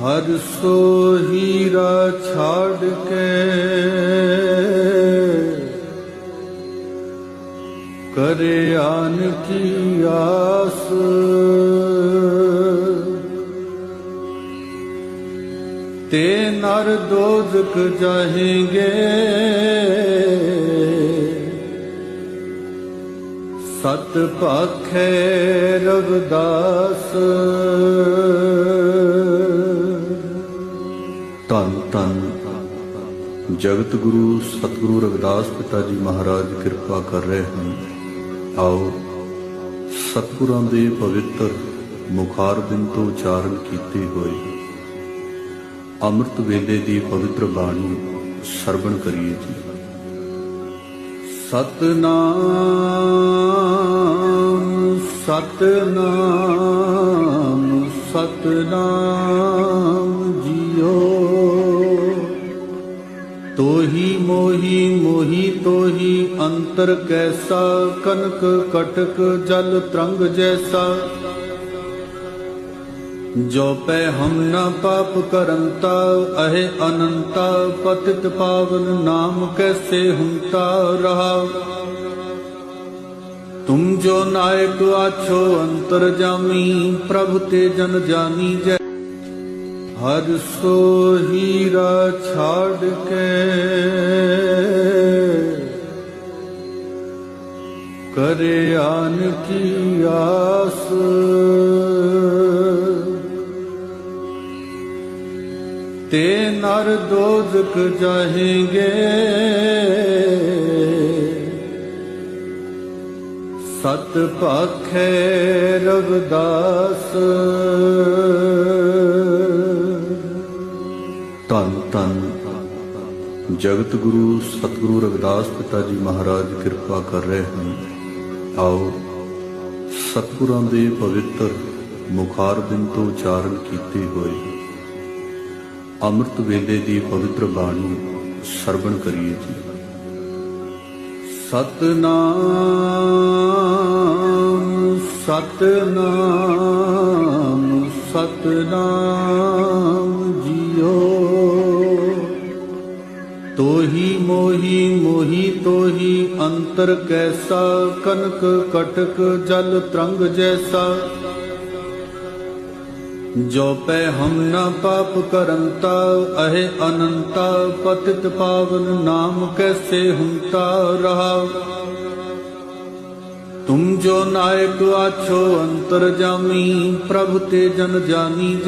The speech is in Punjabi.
ਹਰ ਸੋ ਹੀਰਾ ਛਾੜ ਕੇ ਕਰੇ ਆਨ ਕੀ ਆਸ। ਤੇ ਨਰ ਦੋਜ਼ਕ ਜਾਹੇਂਗੇ। ਸਤ ਭਾਖੈ ਰਵਦਾਸ। ਜਗਤ ਗੁਰੂ ਸਤਿਗੁਰੂ ਰਵਿਦਾਸ ਪਿਤਾ ਜੀ ਮਹਾਰਾਜ ਕਿਰਪਾ ਕਰ ਰਹੇ ਹਨ। ਆਓ ਸਤਿਗੁਰਾਂ ਦੇ ਪਵਿੱਤਰ ਮੁਖਾਰ ਤੋਂ ਉਚਾਰਨ ਕੀਤੇ ਹੋਏ ਅੰਮ੍ਰਿਤ ਵੇਲੇ ਦੀ ਪਵਿੱਤਰ ਬਾਣੀ ਸਰਵਣ ਕਰੀਏ ਜੀ। ਸਤਨਾਮ ਸਤਨਾਮ ਸਤਨਾਮ ਤੋਹੀ ਮੋਹੀ ਮੋਹੀ ਤੋਹੀ, ਅੰਤਰ ਕੈਸਾ, ਕਨਕ ਕਟਕ ਜਲ ਤਰੰਗ ਜੈਸਾ। ਜੋ ਪੈ ਹਮ ਨ ਪਾਪ ਕਰੰਤਾ, ਅਹੇ ਅਨੰਤਾ, ਪਤਿਤ ਪਾਵਨ ਨਾਮ ਕੈਸੇ ਹੁੰਤਾ ਰਹਾ। ਤੁਮ ਜੋ ਨਾਇਕ ਆਛੋ, ਅੰਤਰ ਜਾਮੀ, ਪ੍ਰਭ ਤੇ ਜਨ ਜਾਨੀ ਜੈ ਹਰ ਸੋ ਹੀਰਾ ਛਾੜ ਕੇ। ਕਰੇ ਆਨ ਕੀ ਆਸ। ਤੇ ਨਰ ਦੋਜ਼ਕ ਜਾਹੇਂਗੇ। ਸਤ ਭਾਖੈ ਰਵਦਾਸ। ਧੰਨ। ਜਗਤ ਗੁਰੂ, ਸਤਿਗੁਰੂ ਰਵਿਦਾਸ ਪਿਤਾ ਜੀ ਮਹਾਰਾਜ, ਕਿਰਪਾ ਕਰ ਰਹੇ ਹਨ। ਆਓ ਸਤਿਗੁਰਾਂ ਦੇ ਪਵਿੱਤਰ ਮੁਖਾਰ ਬਿੰਦ ਤੋਂ ਉਚਾਰਨ ਕੀਤੇ ਹੋਏ ਅੰਮ੍ਰਿਤ ਵੇਲੇ ਦੀ ਪਵਿੱਤਰ ਬਾਣੀ ਸਰਵਣ ਕਰੀਏ ਜੀ। ਸਤਨਾਮ ਸਤਨਾਮ ਸਤਨਾਮ ਜੀਓ ਤੋਹੀ ਮੋਹੀ ਮੋਹੀ ਤੋਹੀ, ਅੰਤਰ ਕੈਸਾ, ਕਨਕ ਕਟਕ, ਜਲ ਤਰੰਗ ਜੈਸਾ। ਜੋ ਪੈ ਹਮ ਨ ਪਾਪ ਕਰੰਤਾ, ਅਹੇ ਅਨੰਤਾ, ਪਤਿਤ ਪਾਵਨ ਨਾਮ ਕੈਸੇ ਹੁੰਤਾ ਰਹਾ। ਤੁਮ ਜੋ ਨਾਇਕ ਆਛੋ, ਅੰਤਰ ਜਾਮੀ, ਪ੍ਰਭ ਤੇ ਜਨ ਜਾਨੀ